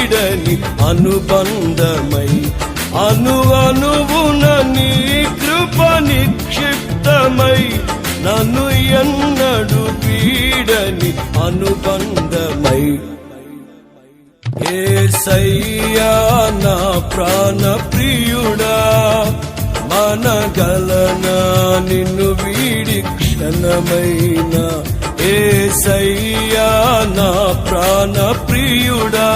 వీడని అనుబంధమై అనువనువున నీ కృప నిక్షిప్తమై నన్ను ఎన్నడు వీడని అనుబంధమై. ఏసయ్యా నా ప్రాణ ప్రియుడా మనగలనా నిన్ను వీడి క్షణమైనా. ఏ సయ్యా నా ప్రాణ ప్రియుడా